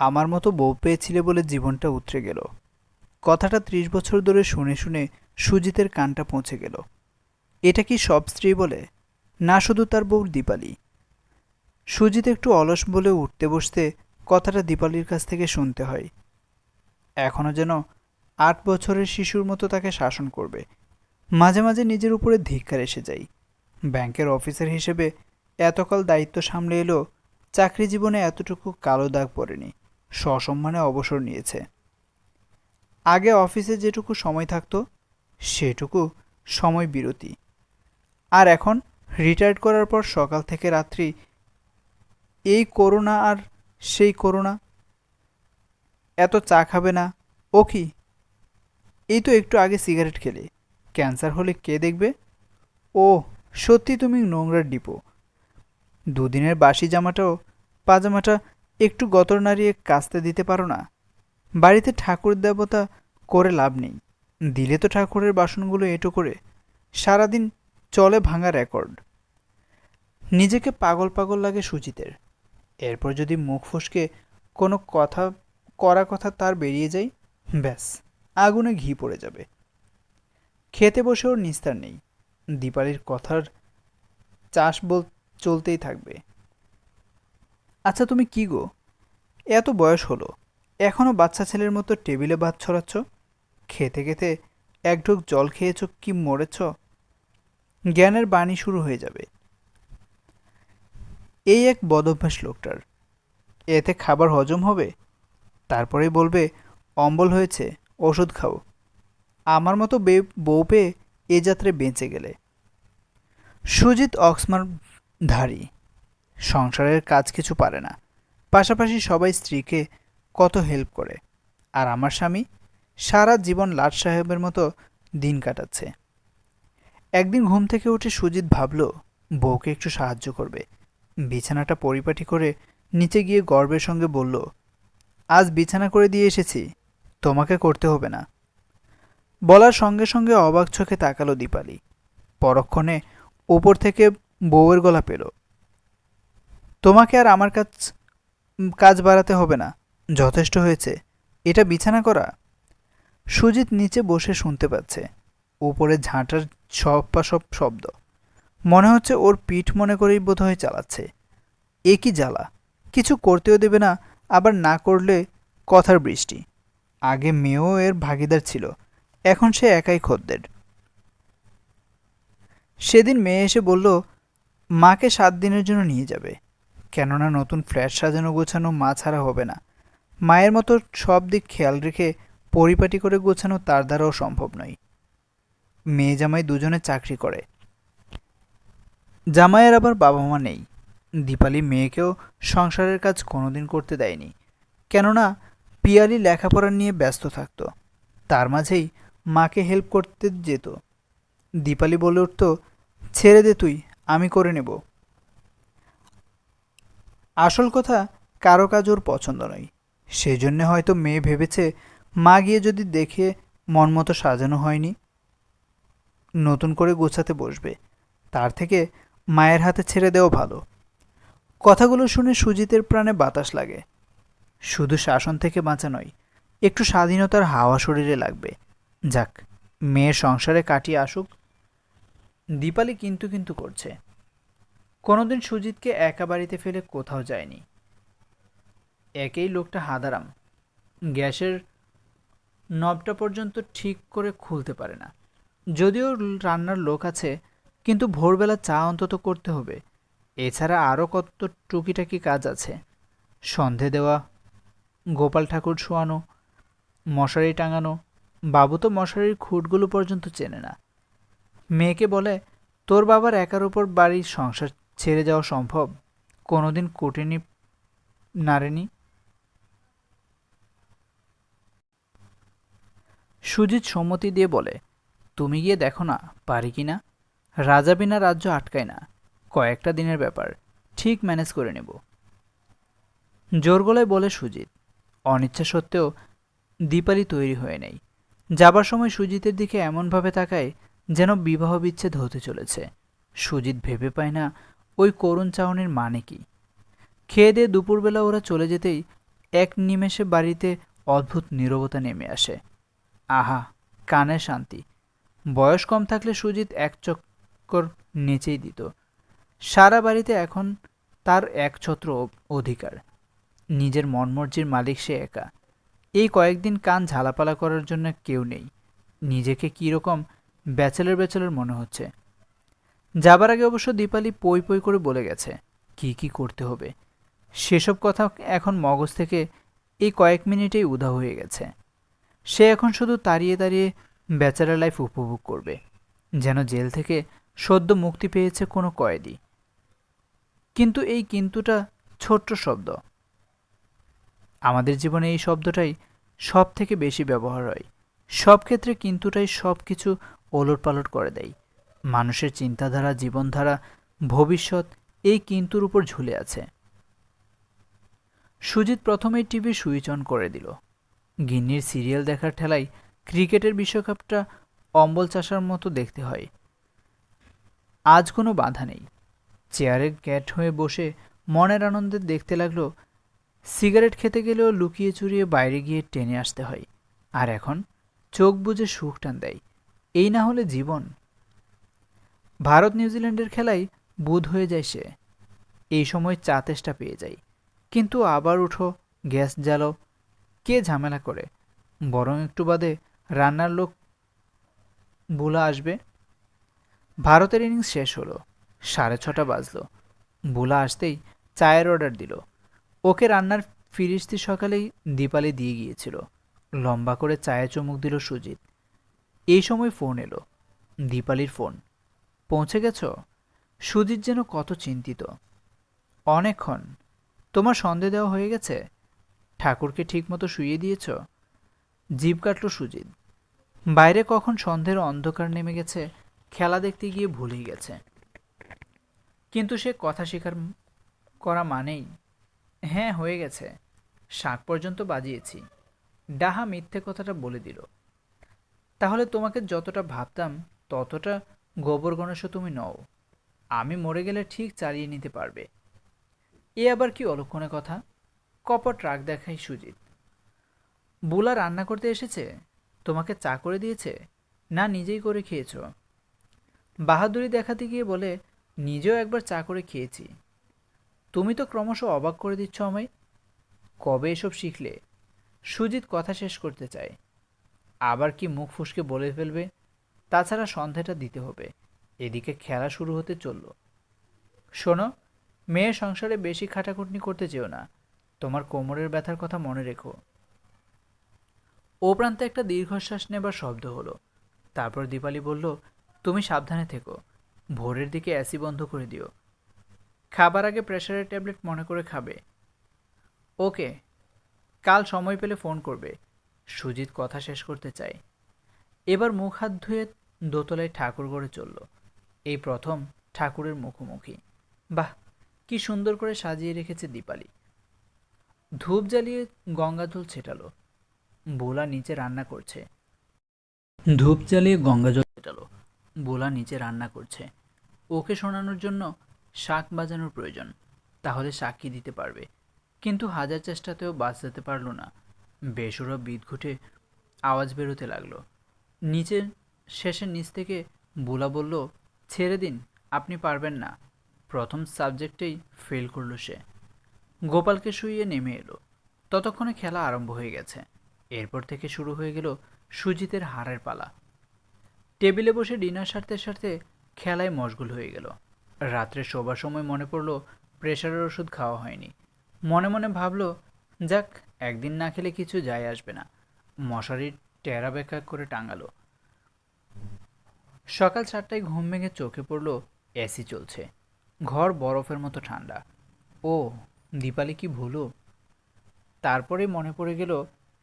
আমার মতো বউ পেয়েছিলে বলে জীবনটা উতরে গেল। কথাটা ত্রিশ বছর ধরে শুনে শুনে সুজিতের কানটা পৌঁছে গেল। এটা কি সব স্ত্রী বলে? না, শুধু তার বউ দীপালি। সুজিত একটু অলস বলে উঠতে বসতে কথাটা দীপালির কাছ থেকে শুনতে হয়। এখনও যেন আট বছরের শিশুর মতো তাকে শাসন করবে। মাঝে মাঝে নিজের উপরে ধিক্কার এসে যায়। ব্যাংকের অফিসার হিসেবে এতকাল দায়িত্ব সামলে এলো, চাকরি জীবনে এতটুকু কালো দাগ পড়েনি। সসম্মানে অবসর নিয়েছে। আগে অফিসে যেটুকু সময় থাকতো, সেটুকু সময় বিরতি। আর এখন রিটায়ার্ড করার পর সকাল থেকে রাত্রি এই করোনা আর সেই করোনা এত চা খাবে না, ও কি? এই তো একটু আগে সিগারেট খেলে। ক্যান্সার হলে কে দেখবে? ও, সত্যি তুমি নোংরার ডিপো। দুদিনের বাসি জামাটাও, পাজামাটা একটু গতর নাড়িয়ে কাস্তে দিতে পারো না। বাড়িতে ঠাকুর দেবতা করে লাভ নেই। দিলে তো ঠাকুরের বাসনগুলো এঁটো করে সারাদিন চলে ভাঙা রেকর্ড নিজেকে পাগল পাগল লাগে সুজিতের। এরপর যদি মুখ ফসকে কোনো কথা, করা কথা তার বেরিয়ে যায়, ব্যাস, আগুনে ঘি পড়ে যাবে। খেতে বসেও নিস্তার নেই। দীপালির কথার চাষ বল চলতেই থাকবে। আচ্ছা তুমি কি গো? এত বয়স হলো এখনও বাচ্চা ছেলের মতো টেবিলে ভাত ছড়াচ্ছ? খেতে খেতে এক ঢোক জল খেয়েছ, কি মরেছ? জ্ঞানের বাণী শুরু হয়ে যাবে। এই এক বদভ্যাস লোকটার। এতে খাবার হজম হবে? তারপরেই বলবে, অম্বল হয়েছে, ওষুধ খাও। আমার মতো বউ পেয়ে এ যাত্রায় বেঁচে গেলে। সুজিত অক্সমার ধারী। সংসারের কাজ কিছু পারে না। পাশাপাশি সবাই স্ত্রীকে কত হেল্প করে। আর আমার স্বামী সারা জীবন লাট সাহেবের মতো দিন কাটাচ্ছে। একদিন ঘুম থেকে উঠে সুজিত ভাবল, বউকে একটু সাহায্য করবে। বিছানাটা পরিপাটি করে নিচে গিয়ে গর্বের সঙ্গে বলল, আজ বিছানা করে দিয়ে এসেছি, তোমাকে করতে হবে না। বলার সঙ্গে সঙ্গে অবাক চোখে তাকালো দীপালি। পরক্ষণে উপর থেকে বউয়ের গলা পেল। তোমাকে আর আমার কাজ কাজ বাড়াতে হবে না। যথেষ্ট হয়েছে। এটা বিছানা করা? সুজিত নিচে বসে শুনতে পাচ্ছে। উপরে ঝাঁটার সব শব্দ। মনে হচ্ছে ওর পিঠ মনে করেই বোধহয় চালাচ্ছে। এ কি জ্বালা? কিছু করতেও দেবে না, আবার না করলে কথার বৃষ্টি। আগে মেয়েও এর ভাগিদার ছিল, এখন সে একাই খদ্দের। সেদিন মেয়ে এসে বলল, মাকে সাত দিনের জন্য নিয়ে যাবে। কেননা নতুন ফ্ল্যাট সাজানো গোছানো মা ছাড়া হবে না। মায়ের মতো সব দিক খেয়াল রেখে পরিপাটি করে গোছানো তার দ্বারাও সম্ভব নয়। মেয়ে জামাই দুজনে চাকরি করে। জামাইয়ের আবার বাবা মা নেই। দীপালি মেয়েকেও সংসারের কাজ কোনোদিন করতে দেয়নি। কেননা পিয়ালি লেখাপড়া নিয়ে ব্যস্ত থাকতো। তার মাঝেই মাকে হেল্প করতে যেত। দীপালি বলে উঠত, ছেড়ে দে তুই, আমি করে নেব। আসল কথা কারও কাজ ওর পছন্দ নয়। সেই জন্যে হয়তো মেয়ে ভেবেছে, মা গিয়ে যদি দেখে মন মতো সাজানো হয়নি। নতুন করে গোছাতে বসবে। তার থেকে মায়ের হাতে ছেড়ে দেওয়া ভালো। কথাগুলো শুনে সুজিতের প্রাণে বাতাস লাগে। শুধু শাসন থেকে বাঁচা নয়, একটু স্বাধীনতার হাওয়া শরীরে লাগবে। যাক মেয়ে সংসারে কাটিয়ে আসুক। দীপালি কিন্তু কিন্তু করছে। কোনোদিন সুজিতকে একা বাড়িতে ফেলে কোথাও যায়নি। একেই লোকটা হাদারাম। গ্যাসের নবটা পর্যন্ত ঠিক করে খুলতে পারে না। যদিও রান্নার লোক আছে, কিন্তু ভোরবেলা চা অন্তত করতে হবে। এছাড়া আরও কত টুকিটাকি কাজ আছে। সন্ধে দেওয়া, গোপাল ঠাকুর শোয়ানো, মশারি টাঙানো, বাবু তো মশারির খুঁটগুলো পর্যন্ত চেনে না। মেয়েকে বলে, তোর বাবার একার উপর বাড়ির সংসার ছেড়ে যাওয়া সম্ভব? কোনোদিন কোটেনি নারেনি সুজিত সম্মতি দিয়ে বলে, তুমি গিয়ে দেখো না, পারি কি না? রাজা বিনা রাজ্য আটকায় না। কয়েকটা দিনের ব্যাপার, ঠিক ম্যানেজ করে নেব। জোর গলায় বলে সুজিত, অনিচ্ছা সত্ত্বেও দীপালি তৈরি হয়ে নেই। যাবার সময় সুজিতের দিকে এমনভাবে তাকায় যেন বিবাহ বিচ্ছেদ হতে চলেছে। সুজিত ভেবে পায় না ওই করুণ চাউনির মানে কি? খেয়ে দিয়ে দুপুরবেলা ওরা চলে যেতেই এক নিমেষে বাড়িতে অদ্ভুত নীরবতা নেমে আসে। আহা, কানে শান্তি। বয়স কম থাকলে সুজিত এক চক্কর নেচেই দিত। সারা বাড়িতে এখন তার একছত্র অধিকার। নিজের মনমর্জির মালিক সে একা। এই কয়েকদিন কান ঝালাপালা করার জন্য কেউ নেই। নিজেকে কীরকম ব্যাচেলর ব্যাচেলর মনে হচ্ছে। যাবার আগে অবশ্য দীপালি পই পই করে বলে গেছে, কি কি করতে হবে? সেসব কথা এখন মগজ থেকে এই কয়েক মিনিটেই উধা হয়ে গেছে। সে এখন শুধু তাড়িয়ে দাঁড়িয়ে ব্যাচেলার লাইফ উপভোগ করবে, যেন জেল থেকে সদ্য মুক্তি পেয়েছে কোনো কয়েদি। কিন্তু এই কিন্তুটা ছোট্ট শব্দ। আমাদের জীবনে এই শব্দটাই সব থেকে বেশি ব্যবহার হয়। সব ক্ষেত্রে কিন্তুটাই সব কিছু ওলট পালট করে দেয়। মানুষের চিন্তাধারা, জীবনধারা, ভবিষ্যৎ এই কিন্তুর উপর ঝুলে আছে। সুজিত প্রথমেই টিভি সুইচ অন করে দিল। গিন্নির সিরিয়াল দেখার ঠেলায় ক্রিকেটের বিশ্বকাপটা অম্বল চাষার মতো দেখতে হয়। আজ কোনো বাধা নেই। চেয়ারে গ্যাট হয়ে বসে মনের আনন্দে দেখতে লাগল, সিগারেট খেতে গেলেও লুকিয়ে চুরিয়ে বাইরে গিয়ে টেনে আসতে হয়। আর এখন চোখ বুজে সুখ টান দেয়। এই না হলে জীবন ভারত নিউজিল্যান্ডের খেলায় বুধ হয়ে যায় সে। এই সময় চা তেষ্টা পেয়ে যায়। কিন্তু আবার উঠো, গ্যাস জ্বালো। কে ঝামেলা করে? বরং একটু বাদে রান্নার লোক বুলা আসবে। ভারতের ইনিংস শেষ হলো, সাড়ে ছটা বাজলো। বুলা আসতেই চায়ের অর্ডার দিল। ওকে রান্নার ফিরিস্তি সকালেই দীপালি দিয়ে গিয়েছিল। লম্বা করে চায়ে চমুক দিল সুজিত। এই সময় ফোন এলো, দীপালির ফোন। পৌঁছে গেছ? সুজিত যেন কত চিন্তিত। অনেকক্ষণ তোমার সন্দেহ দেওয়া হয়ে গেছে? ঠাকুরকে ঠিকমতো শুইয়ে দিয়েছ? জিভ কাটল সুজিত। বাইরে কখন সন্ধ্যের অন্ধকার নেমে গেছে, খেলা দেখতে গিয়ে ভুলেই গেছে। কিন্তু সে কথা স্বীকার করা মানেই হ্যাঁ হয়ে গেছে। শাক পর্যন্ত বাজিয়েছি। ডাহা মিথ্যে কথাটা বলে দিল। তাহলে তোমাকে যতটা ভাবতাম, ততটা গোবর গণেশ তুমি নও। আমি মরে গেলে ঠিক চালিয়ে নিতে পারবে। এ আবার কি অলক্ষণে কথা? কপট রাগ দেখাই সুজিত। বুলা রান্না করতে এসেছে? তোমাকে চা করে দিয়েছে? না, নিজেই করে খেয়েছ। বাহাদুরি দেখাতে গিয়ে বলে, নিজেও একবার চা করে খেয়েছি। তুমি তো ক্রমশ অবাক করে দিচ্ছ আমায়। কবে এসব শিখলে? সুজিত কথা শেষ করতে চায়। আবার কি মুখ ফুসকে বলে ফেলবে? তাছাড়া সন্ধ্যাটা দিতে হবে। এদিকে খেলা শুরু হতে চলল। শোনো, মেয়ের সংসারে বেশি খাটাকুটনি করতে চেও না। তোমার কোমরের ব্যথার কথা মনে রেখো। ও প্রান্তে একটা দীর্ঘশ্বাস নেবার শব্দ হলো। তারপর দীপালি বলল, তুমি সাবধানে থেকো। ভোরের দিকে অ্যাসি বন্ধ করে দিও। খাবার আগে প্রেশারের ট্যাবলেট মনে করে খাবে। ওকে, কাল সময় পেলে ফোন করবে। সুজিত কথা শেষ করতে চায়। এবার মুখ হাত ধুয়ে দোতলায় ঠাকুর করে চলল। এই প্রথম ঠাকুরের মুখোমুখি। বাহ, কি সুন্দর করে সাজিয়ে রেখেছে দীপালি। ধূপ জ্বালিয়ে গঙ্গাজল ছেটালো। বোলা নিচে রান্না করছে। ধূপ জ্বালিয়ে গঙ্গাজল ছেটালো। বোলা নিচে রান্না করছে। ওকে শোনানোর জন্য শাক বাজানোর প্রয়োজন। তাহলে সাক্ষী দিতে পারবে। কিন্তু হাজার চেষ্টাতেও বাঁচাতে পারল না। বেসুরো বিদ ঘুটে আওয়াজ বেরোতে লাগল। নিচে শেষের নিচ থেকে বুলা বলল, ছেড়ে দিন, আপনি পারবেন না। প্রথম সাবজেক্টেই ফেল করল সে। গোপালকে শুইয়ে নেমে এলো। ততক্ষণে খেলা আরম্ভ হয়ে গেছে। এরপর থেকে শুরু হয়ে গেল সুজিতের হারের পালা। টেবিলে বসে ডিনার সারতে সারতে খেলায় মশগুল হয়ে গেল। রাত্রে শোবার সময় মনে পড়ল, প্রেশারের ওষুধ খাওয়া হয়নি। মনে মনে ভাবল, যাক, একদিন না খেলে কিছু যায় আসবে না। মশারির টেরা বেঁকা করে টাঙালো। সকাল চারটায় ঘুম ভেঙে চোখে পড়ল এসি চলছে। ঘর বরফের মতো ঠান্ডা। ও, দীপালি কি ভুলো? তারপরে মনে পড়ে গেল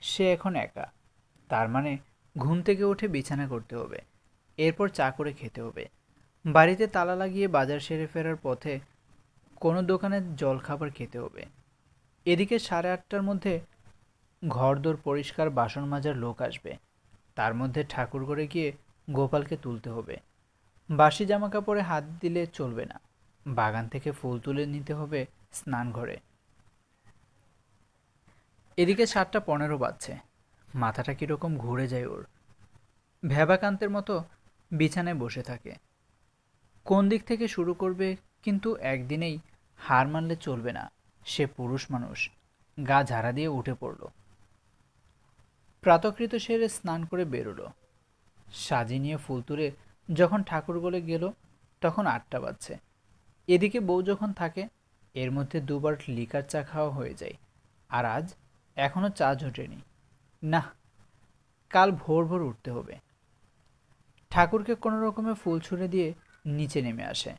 সে এখন একা। তার মানে ঘুম থেকে উঠে বিছানা করতে হবে, এরপর চা করে খেতে হবে। বাড়িতে তালা লাগিয়ে বাজার সেরে ফেরার পথে কোনো দোকানে জলখাবার খেতে হবে। এদিকে সাড়ে আটটার মধ্যে ঘরদোর পরিষ্কার বাসন মাজার লোক আসবে। তার মধ্যে ঠাকুর করে গিয়ে গোপালকে তুলতে হবে। বাসি জামা কাপড়ে হাত দিলে চলবে না। বাগান থেকে ফুল তুলে নিতে হবে স্নান ঘরে এদিকে সাতটা পনেরো বাজছে। মাথাটা কীরকম ঘুরে যায় ওর। ভ্যাবাকান্তের মতো বিছানায় বসে থাকে। কোন দিক থেকে শুরু করবে কিন্তু একদিনেই হার মানলে চলবে না। সে পুরুষ মানুষ। গা ঝাড়া দিয়ে উঠে পড়ল। প্রাতকৃত সেরে স্নান করে বেরোলো। সাজি নিয়ে ফুল তুলে যখন ঠাকুর বলে গেল, তখন আটটা বাজছে। এদিকে বউ যখন থাকে, এর মধ্যে দুবার লিকার চা খাওয়া হয়ে যায়। আর আজ এখনও চা জোটেনি না, কাল ভোর ভোর উঠতে হবে। ঠাকুরকে কোনো রকমে ফুল ছুঁড়ে দিয়ে নিচে নেমে আসে।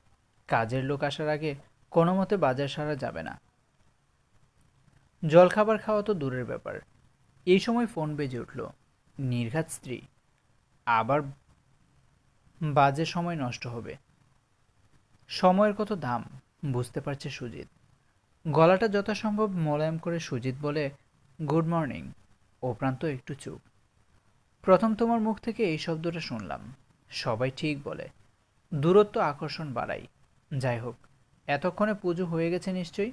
কাজের লোক আসার আগে কোনো মতে বাজার সারা যাবে না। জলখাবার খাওয়া তো দূরের ব্যাপার। এই সময় ফোন বেজে উঠল, নির্ঘাত স্ত্রী। আবার বাজে সময় নষ্ট হবে। সময়ের কত দাম, বুঝতে পারছে সুজিত। গলাটা যথাসম্ভব মোলায়েম করে সুজিত বলে, গুড মর্নিং ও প্রান্ত একটু চুপ। প্রথম তোমার মুখ থেকে এই শব্দটা শুনলাম। সবাই ঠিক বলে। দূরত্ব আকর্ষণ বাড়াই। যাই হোক, এতক্ষণে পুজো হয়ে গেছে নিশ্চয়ই?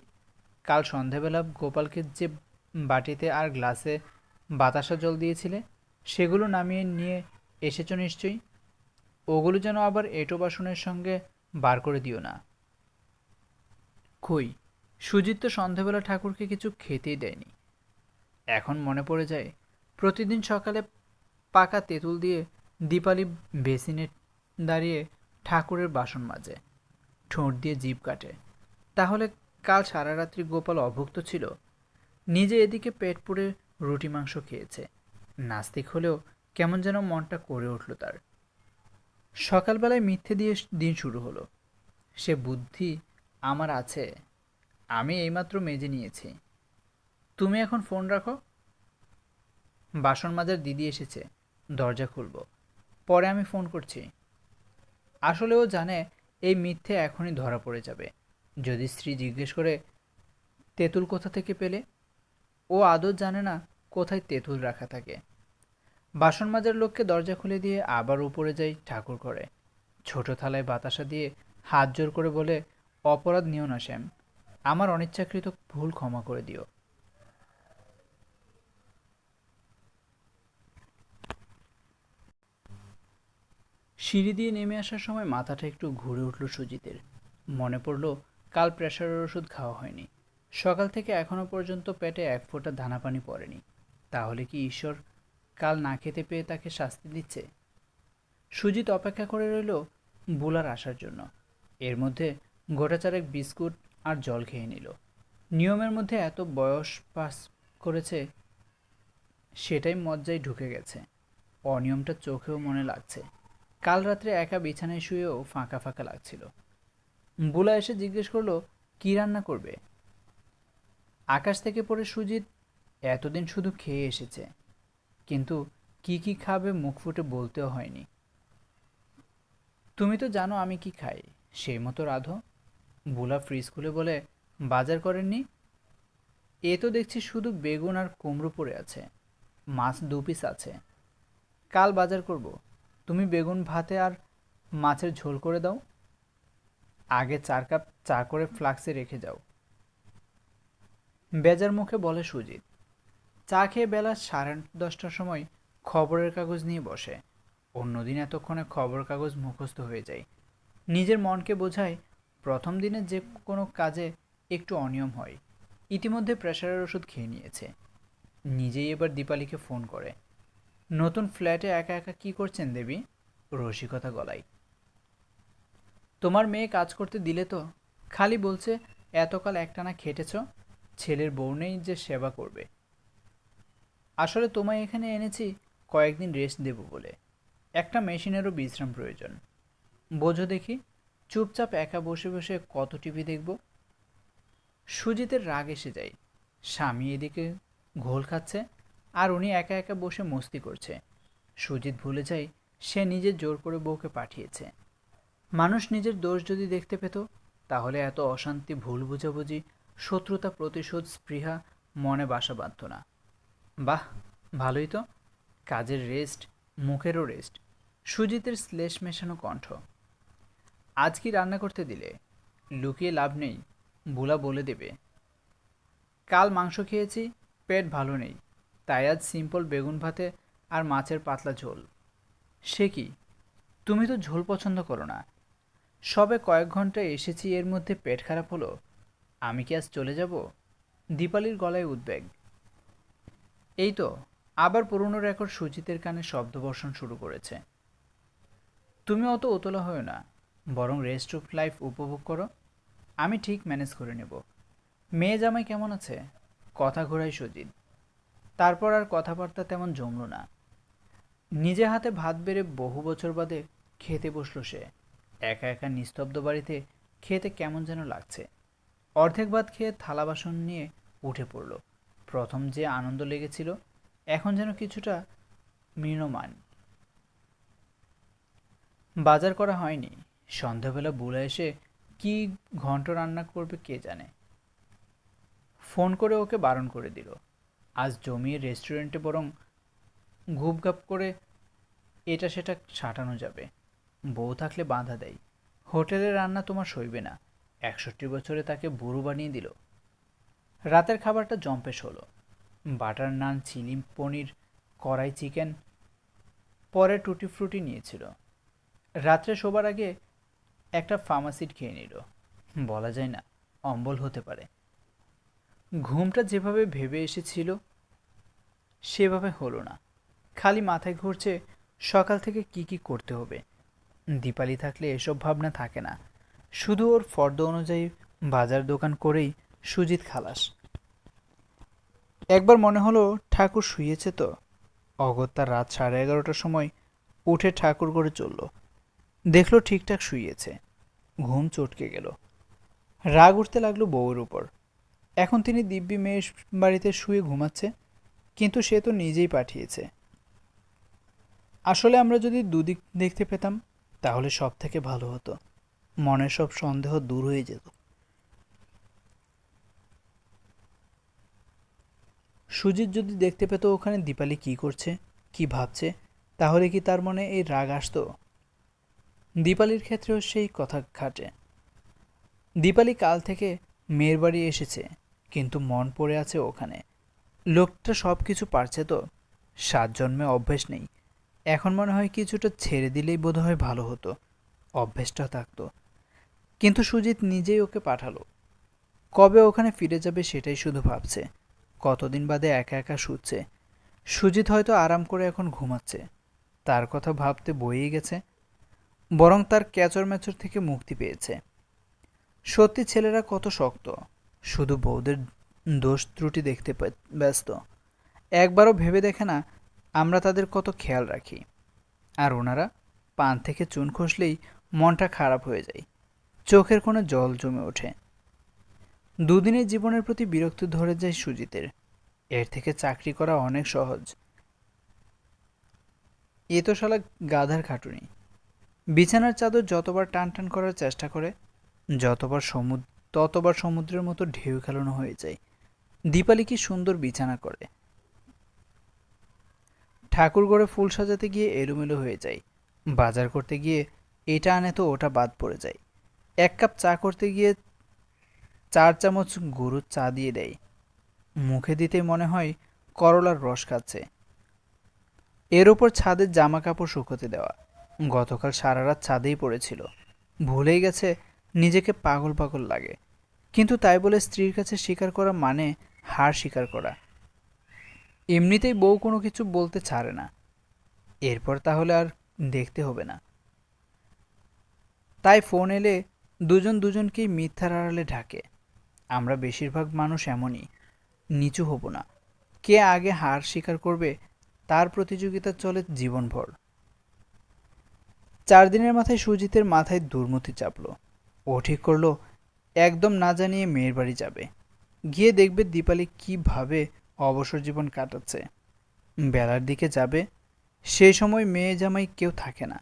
কাল সন্ধেবেলা গোপালকে যে বাটিতে আর গ্লাসে বাতাসা জল দিয়েছিলে, সেগুলো নামিয়ে নিয়ে এসেছ নিশ্চয়ই? ওগুলো যেন আবার এটো বাসনের সঙ্গে বার করে দিও না। কই, সুজিত তো সন্ধেবেলা ঠাকুরকে কিছু খেতেই দেয়নি। এখন মনে পড়ে যায়, প্রতিদিন সকালে পাকা তেঁতুল দিয়ে দীপালি বেসিনে দাঁড়িয়ে ঠাকুরের বাসন মাজে, ঠোঁট দিয়ে জিভ কাটে। তাহলে কাল সারা রাত্রি গোপাল অভুক্ত ছিল, নিজে এদিকে পেট পুড়ে রুটি মাংস খেয়েছে। নাস্তিক হলেও কেমন যেন মনটা করে উঠল তার। সকালবেলায় মিথ্যে দিয়ে দিন শুরু হলো। সে বুদ্ধি, আমার আছে। আমি এইমাত্র মেজে নিয়েছি। তুমি এখন ফোন রাখো। বাসন মাজার দিদি এসেছে। দরজা খুলব। পরে আমি ফোন করছি। আসলে ও জানে এই মিথ্যে এখনই ধরা পড়ে যাবে। যদি স্ত্রী জিজ্ঞেস করে, তেঁতুল কোথা থেকে পেলে? ও আদৌ জানে না কোথায় তেঁতুল রাখা থাকে। বাসন মাজার লোককে দরজা খুলে দিয়ে আবার উপরে যাই ঠাকুর করে। ছোট থালায় বাতাসা দিয়ে হাত জোর করে বলে, অপরাধ নিও না, শ্যাম। আমার অনিচ্ছাকৃত ভুল ক্ষমা করে দিও। সিঁড়ি দিয়ে নেমে আসার সময় মাথাটা একটু ঘুরে উঠল সুজিতের। মনে পড়ল, কাল প্রেশারের ওষুধ খাওয়া হয়নি। সকাল থেকে এখনও পর্যন্ত পেটে এক ফোঁটা দানা পানি পড়েনি। তাহলে কি ঈশ্বর কাল না খেতে পেয়ে তাকে শাস্তি দিচ্ছে। সুজিত অপেক্ষা করে রইল বুলার আসার জন্য। এর মধ্যে গোটাচারেক বিস্কুট আর জল খেয়ে নিল। নিয়মের মধ্যে এত বয়স পাস করেছে, সেটাই মজ্জায় ঢুকে গেছে। অনিয়মটা চোখেও মনে লাগছে। কাল রাত্রে একা বিছানায় শুয়েও ফাঁকা ফাঁকা লাগছিল। বুলা এসে জিজ্ঞেস করল, কী রান্না করবে? আকাশ থেকে পড়ে সুজিত, এতদিন শুধু খেয়ে এসেছে। কিন্তু কি কি খাবে মুখ ফুটে বলতেও হয়নি। তুমি তো জানো আমি কি খাই। সেই মতো রাধো। বুলা ফ্রিজ খুলে বলে, বাজার করেননি? এ তো দেখছি শুধু বেগুন আর কুমড়ো পড়ে আছে। মাছ দু পিস আছে। কাল বাজার করব। তুমি বেগুন ভাতে আর মাছের ঝোল করে দাও। আগে চার কাপ চা করে ফ্লাক্সে রেখে যাও। বেজার মুখে বলে সুজিত। চা খেয়ে বেলা সাড়ে দশটার সময় খবরের কাগজ নিয়ে বসে। অন্যদিন এতক্ষণে খবর কাগজ মুখস্থ হয়ে যায়। নিজের মনকে বোঝায় প্রথম দিনে যে কোনো কাজে একটু অনিয়ম হয়। ইতিমধ্যে প্রেশারের ওষুধ খেয়ে নিয়েছে। নিজেই এবার দীপালিকে ফোন করে। নতুন ফ্ল্যাটে একা একা কি করছেন দেবী? রসিকতা গলাই তোমার মেয়ে কাজ করতে দিলে তো? খালি বলছে, এতকাল একটানা খেটেছ। ছেলের বউ নেই যে সেবা করবে। আসলে তোমায় এখানে এনেছি কয়েকদিন রেস্ট দেব বলে। একটা মেশিনেরও বিশ্রাম প্রয়োজন। বোঝো দেখি, চুপচাপ একা বসে বসে কত টিভি দেখব? সুজিতের রাগ এসে যায়। স্বামী এদিকে ঘোল খাচ্ছে আর উনি একা একা বসে মস্তি করছে। সুজিত ভুলে যায়, সে নিজে জোর করে বউকে পাঠিয়েছে। মানুষ নিজের দোষ যদি দেখতে পেত, তাহলে এত অশান্তি, ভুল বুঝাবুঝি, শত্রুতা, প্রতিশোধ, স্পৃহা মনে বাসা বাঁধত না। বাহ, ভালোই তো। কাজের রেস্ট মুখেরও রেস্ট সুজিতের শ্লেষ মেশানো কণ্ঠ। আজ কি রান্না করতে দিলে? লুকিয়ে লাভ নেই, বুলা বলে দেবে। কাল মাংস খেয়েছি, পেট ভালো নেই। তাই আজ সিম্পল বেগুন ভাতে আর মাছের পাতলা ঝোল। সে কি? তুমি তো ঝোল পছন্দ করো না। সবে কয়েক ঘণ্টা এসেছি, এর মধ্যে পেট খারাপ হলো। আমি কি আজ চলে যাব? দীপালির গলায় উদ্বেগ। এই তো, আবার পুরনো রেকর্ড সুজিতের কানে শব্দবর্ষণ শুরু করেছে। তুমি অত উতলা হও না, বরং রেস্ট অফ লাইফ উপভোগ করো। আমি ঠিক ম্যানেজ করে নেব। মেয়ে জামাই কেমন আছে? কথা ঘোরাই সুজিত। তারপর আর কথাবার্তা তেমন জমল না। নিজে হাতে ভাত বেড়ে বহু বছর বাদে খেতে বসল সে। একা একা নিস্তব্ধ বাড়িতে খেতে কেমন যেন লাগছে। অর্ধেক ভাত খেয়ে থালা বাসন নিয়ে উঠে পড়ল। প্রথম যে আনন্দ লেগেছিল, এখন যেন কিছুটা মৃণমান বাজার করা হয়নি। সন্ধ্যাবেলা বুড়া এসে কি ঘন্ট রান্না করবে কে জানে? ফোন করে ওকে বারণ করে দিল। আজ জমিয়ে রেস্টুরেন্টে বরং ঘুপঘাপ করে এটা সেটা সাঁটানো যাবে। বউ থাকলে বাধা দেয়। হোটেলে রান্না তোমার সইবে না। একষট্টি বছরে তাকে বুড়ো বানিয়ে দিল। রাতের খাবারটা জম্পেশ হলো। বাটার নান চিলি পনির, কড়াই চিকেন, পরে টুটি ফ্রুটি নিয়েছিল। রাত্রে শোবার আগে একটা ফার্মাসিট খেয়ে নিল। বলা যায় না, অম্বল হতে পারে। ঘুমটা যেভাবে ভেবে এসেছিল, সেভাবে হলো না। খালি মাথায় ঘুরছে, সকাল থেকে কি কি করতে হবে। দীপালি থাকলে এসব ভাবনা থাকে না। শুধু ওর ফর্দ অনুযায়ী বাজার দোকান করেই সুজিত খালাস। একবার মনে হলো ঠাকুর শুয়েছে তো। অগত্যা রাত সাড়ে এগারোটার সময় উঠে ঠাকুর করে চলল। দেখল ঠিকঠাক শুয়েছে। ঘুম চটকে গেল। রাগ উঠতে লাগল বউয়ের উপর। এখন তিনি দিব্যি মেয়ের বাড়িতে শুয়ে ঘুমাচ্ছে, কিন্তু সে তো নিজেই পাঠিয়েছে। আসলে আমরা যদি দুদিক দেখতে পেতাম, তাহলে সব থেকে ভালো হতো। মনের সব সন্দেহ দূর হয়ে যেত। সুজিত যদি দেখতে পেত ওখানে দীপালি কি করছে, কি ভাবছে, তাহলে কি তার মনে এই রাগ আসতো? দীপালির ক্ষেত্রেও সেই কথা খাটে দীপালি কাল থেকে মেয়ের বাড়ি এসেছে, কিন্তু মন পড়ে আছে ওখানে। লোকটা সব কিছু পারছে তো, সাত জন্মে অভ্যেস নেই। এখন মনে হয় কিছুটা ছেড়ে দিলেই বোধহয় ভালো হতো, অভ্যেসটা থাকতো। কিন্তু সুজিত নিজেই ওকে পাঠালো। কবে ওখানে ফিরে যাবে সেটাই শুধু ভাবছে। কতদিন বাদে একা একা শুচ্ছে। সুজিত হয়তো আরাম করে এখন ঘুমাচ্ছে। তার কথা ভাবতে বইয়ে গেছে। বরং তার ক্যাচর ম্যাচর থেকে মুক্তি পেয়েছে। সত্যি ছেলেরা কত শক্ত। শুধু বউদের দোষ ত্রুটি দেখতে ব্যস্ত। একবারও ভেবে দেখে না, আমরা তাদের কত খেয়াল রাখি। আর ওনারা পান থেকে চুন খসলেই মনটা খারাপ হয়ে যায়। চোখের কোনো জল জমে ওঠে। দুদিনের জীবনের প্রতি বিরক্ত ধরে যায় সুজিতের। এর থেকে চাকরি করা অনেক সহজ। এ তো শালা গাধার খাটুনি। বিছানার চাদর যতবার টান টান করার চেষ্টা করে, যতবার সমুদ্র ততবার সমুদ্রের মতো ঢেউ খেলানো হয়ে যায়। দীপালি কি সুন্দর বিছানা করে। ঠাকুর ঘরে ফুল সাজাতে গিয়ে এলোমেলো হয়ে যায়। বাজার করতে গিয়ে এটা আনে তো ওটা বাদ পড়ে যায়। এক কাপ চা করতে গিয়ে চার চামচ গরুর চা দিয়ে দেয়। মুখে দিতে মনে হয় করলার রস খাচ্ছে। এর ওপর ছাদের জামা কাপড় শুকোতে দেওয়া। গতকাল সারা রাত ছাদেই পড়েছিল। ভুলেই গেছে, নিজেকে পাগল পাগল লাগে। কিন্তু তাই বলে স্ত্রীর কাছে স্বীকার করা মানে হার স্বীকার করা। এমনিতেই বউ কোনো কিছু বলতে ছাড়ে না। এরপর তাহলে আর দেখতে হবে না। তাই ফোন এলে দুজন দুজনকেই মিথ্যার আড়ালে ঢাকে। আমরা বেশিরভাগ মানুষ এমনই, নিচু হব না। কে আগে হার স্বীকার করবে, তার প্রতিযোগিতা চলে জীবনভর। চার দিনের মাথায় সুজিতের মাথায় দুর্মতি চাপলো। ও ঠিক করল, একদম না জানিয়ে মেয়ের বাড়ি যাবে। গিয়ে দেখবে দীপালি কীভাবে অবসর জীবন কাটাচ্ছে। বেলার দিকে যাবে, সেই সময় মেয়ে জামাই কেউ থাকে না।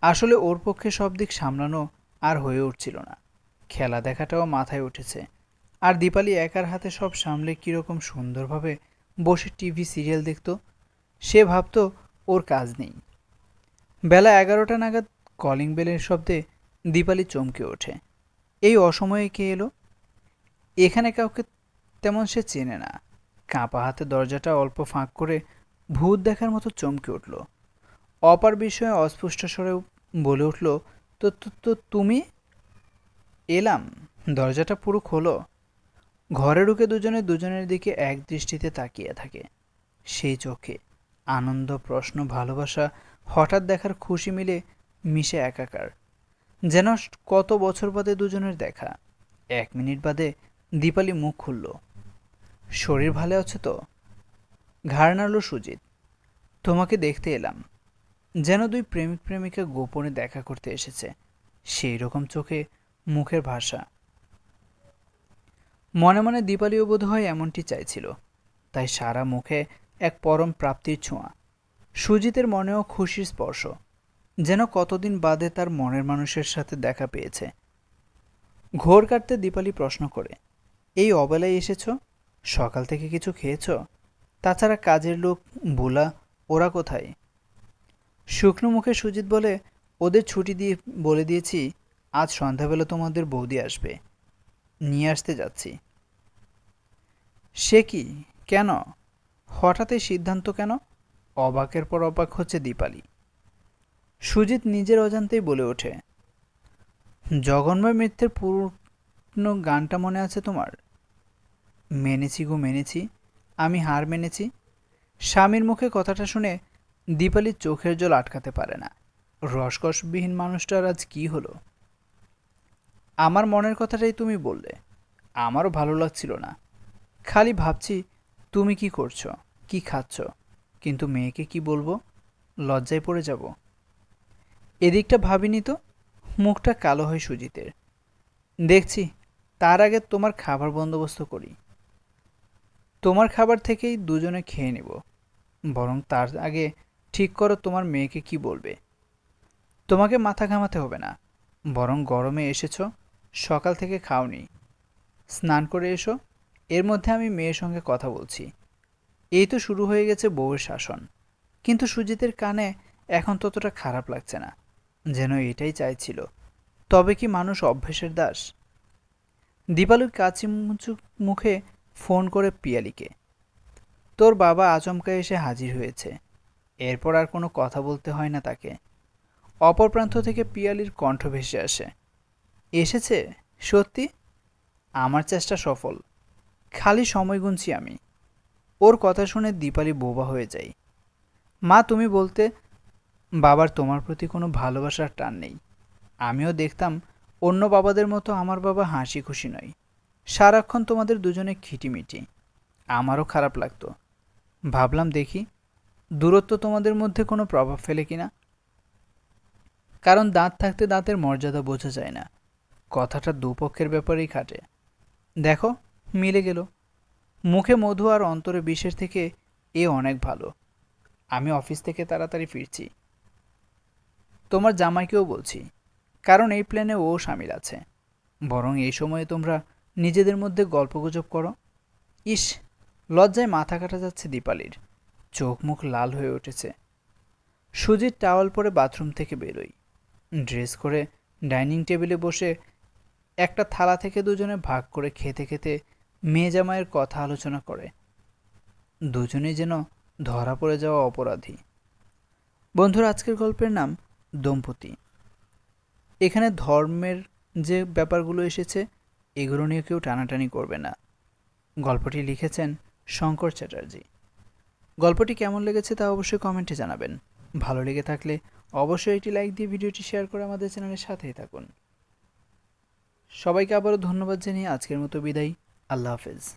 আসলে ওর পক্ষে সব দিক সামলানো আর হয়ে উঠছিল না। খেলা দেখাটাও মাথায় উঠেছে। আর দীপালি একার হাতে সব সামলে কীরকম সুন্দরভাবে বসে টিভি সিরিয়াল দেখত, সে ভাবত ওর কাজ নেই। বেলা এগারোটা নাগাদ কলিং বেলের শব্দে দীপালি চমকে ওঠে। এই অসময়ে কে এলো? এখানে কাউকে তেমন সে চেনে না। কাঁপা হাতে দরজাটা অল্প ফাঁক করে ভূত দেখার মতো চমকে উঠল। অপার বিষয়ে অস্পষ্ট স্বরে বলে উঠল তো তুমি? এলাম, দরজাটা পুরো খোলো। ঘরে ঢুকে দুজনে দুজনের দিকে এক দৃষ্টিতে তাকিয়ে থাকে। সেই চোখে আনন্দ, প্রশ্ন, ভালোবাসা হঠাৎ দেখার খুশি মিলে মিশে একাকার। যেন কত বছর বাদে দুজনের দেখা। এক মিনিট বাদে দীপালি মুখ খুলল। শরীর ভালো আছে তো? ঘাড় নাড়ল সুজিত। তোমাকে দেখতে এলাম। যেন দুই প্রেমিক প্রেমিকা গোপনে দেখা করতে এসেছে। সেই রকম চোখে মুখের ভাষা। মনে মনে দীপালিও বোধ হয় এমনটি চাইছিল। তাই সারা মুখে এক পরম প্রাপ্তির ছোঁয়া। সুজিতের মনেও খুশির স্পর্শ। যেন কতদিন বাদে তার মনের মানুষের সাথে দেখা পেয়েছে। ঘোর কাটতে দীপালি প্রশ্ন করে, এই অবেলায় এসেছ? সকাল থেকে কিছু খেয়েছ? তাছাড়া কাজের লোক, বুলা, ওরা কোথায়? শুকনো মুখে সুজিত বলে, ওদের ছুটি দিয়ে বলে দিয়েছি আজ সন্ধ্যাবেলা তোমাদের বৌদি আসবে। নিয়ে আসতে যাচ্ছি। সে কি? কেন? হঠাৎ এই সিদ্ধান্ত কেন? অবাকের পর অবাক হচ্ছে দীপালি। সুজিত নিজের অজান্তেই বলে ওঠে জগন্ময় মিথ্যের পূর্ণ গানটা মনে আছে তোমার? মেনেছি গো, মেনেছি। আমি হার মেনেছি। স্বামীর মুখে কথাটা শুনে দীপালির চোখের জল আটকাতে পারে না। রসকসবিহীন মানুষটার আজ কি হলো? আমার মনের কথাটাই তুমি বললে। আমারও ভালো লাগছিল না। খালি ভাবছি, তুমি কি করছ? কি খাচ্ছ? কিন্তু মেয়েকে কি বলব? লজ্জায় পড়ে যাব। এদিকটা ভাবিনি তো? মুখটা কালো হয় সুজিতের। দেখছি, তার আগে তোমার খাবার বন্দোবস্ত করি। তোমার খাবার থেকেই দুজনে খেয়ে নেব। বরং তার আগে ঠিক করো তোমার মেয়েকে কি বলবে। তোমাকে মাথা ঘামাতে হবে না। বরং গরমে এসেছ সকাল থেকে খাওনি। স্নান করে এসো। এর মধ্যে আমি মেয়ের সঙ্গে কথা বলছি। এই তো শুরু হয়ে গেছে বউয়ের শাসন। কিন্তু সুজিতের কানে এখন ততটা খারাপ লাগছে না, যেন এটাই চাইছিল। তবে কি মানুষ অভ্যেসের দাস? দীপালুর কাচি মুখে ফোন করে পিয়ালিকে। তোর বাবা আচমকা এসে হাজির হয়েছে। এরপর আর কোনো কথা বলতে হয় না তাকে। অপর প্রান্ত থেকে পিয়ালির কণ্ঠ ভেসে আসে। এসেছে? সত্যি? আমার চেষ্টা সফল। খালি সময় গুনছি আমি। ওর কথা শুনে দীপালি বোবা হয়ে যাই মা, তুমি বলতে বাবার তোমার প্রতি কোনো ভালোবাসার টান নেই। আমিও দেখতাম অন্য বাবাদের মতো আমার বাবা হাসি খুশি নয়। সারাক্ষণ তোমাদের দুজনে খিটিমিটি। আমারও খারাপ লাগতো। ভাবলাম দেখি দূরত্ব তোমাদের মধ্যে কোনো প্রভাব ফেলে কিনা। কারণ দাঁত থাকতে দাঁতের মর্যাদা বোঝা যায় না। কথাটা দুপক্ষের ব্যাপারেই খাটে। দেখো, মিলে গেল। মুখে মধু আর অন্তরে বিষের থেকে এ অনেক ভালো। আমি অফিস থেকে তাড়াতাড়ি ফিরছি। তোমার জামাইকেও বলছি, কারণ এই প্ল্যানে ও সামিল আছে। বরং এই সময়ে তোমরা নিজেদের মধ্যে গল্পগুজব করো। ইস, লজ্জায় মাথা কাটা যাচ্ছে দীপালির। চোখ মুখ লাল হয়ে উঠেছে। সুজিত টাওয়াল পরে বাথরুম থেকে বেরোই। ড্রেস করে ডাইনিং টেবিলে বসে একটা থালা থেকে দুজনে ভাগ করে খেতে খেতে মেয়ে কথা আলোচনা করে। দুজনেই যেন ধরা পড়ে যাওয়া অপরাধী। বন্ধুরা, আজকের গল্পের নাম দম্পতি। এখানে ধর্মের যে ব্যাপারগুলো এসেছে, এগুলো নিয়ে কেউ টানাটানি করবে না। গল্পটি লিখেছেন শঙ্কর চ্যাটার্জি। গল্পটি কেমন লেগেছে তা অবশ্যই কমেন্টে জানাবেন। ভালো লেগে থাকলে অবশ্যই একটি লাইক দিয়ে ভিডিওটি শেয়ার করে আমাদের চ্যানেলের সাথেই থাকুন। সবাইকে আবারও ধন্যবাদ জানিয়ে আজকের মতো বিদায়। আল্লাহ হাফেজ।